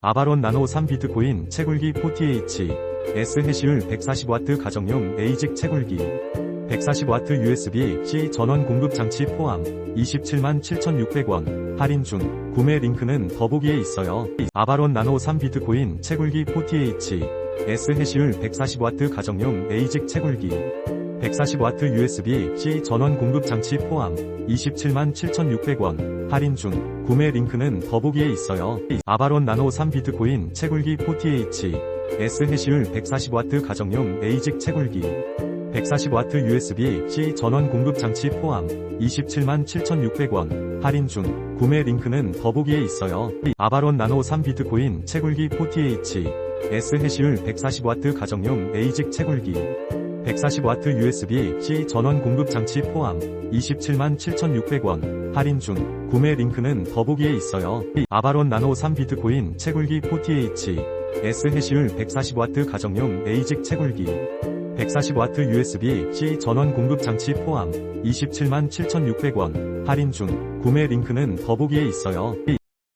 아바론 나노 3 비트코인 채굴기 40H S 해시율 140W 가정용 에이직 채굴기 140W USB-C 전원 공급 장치 포함 27만 7,600원 할인 중 구매 링크는 더보기에 있어요. 아바론 나노 3 비트코인 채굴기 40H S 해시율 140W 가정용 에이직 채굴기 140W USB-C 전원 공급 장치 포함 27만 7,600원. 할인 중. 구매 링크는 더보기에 있어요. 아바론 나노 3 비트코인 채굴기 40H S 해시율 140W 가정용 에이직 채굴기. 140W USB-C 전원 공급 장치 포함 27만 7,600원. 할인 중. 구매 링크는 더보기에 있어요. 아바론 나노 3 비트코인 채굴기 40H S 해시율 140W 가정용 에이직 채굴기 140W USB-C 전원 공급 장치 포함 27만 7,600원. 할인 중. 구매 링크는 더보기에 있어요. 아바론 나노 3 비트코인 채굴기 40H S 해시율 140W 가정용 에이직 채굴기. 140W USB-C 전원 공급 장치 포함 27만 7,600원. 할인 중. 구매 링크는 더보기에 있어요.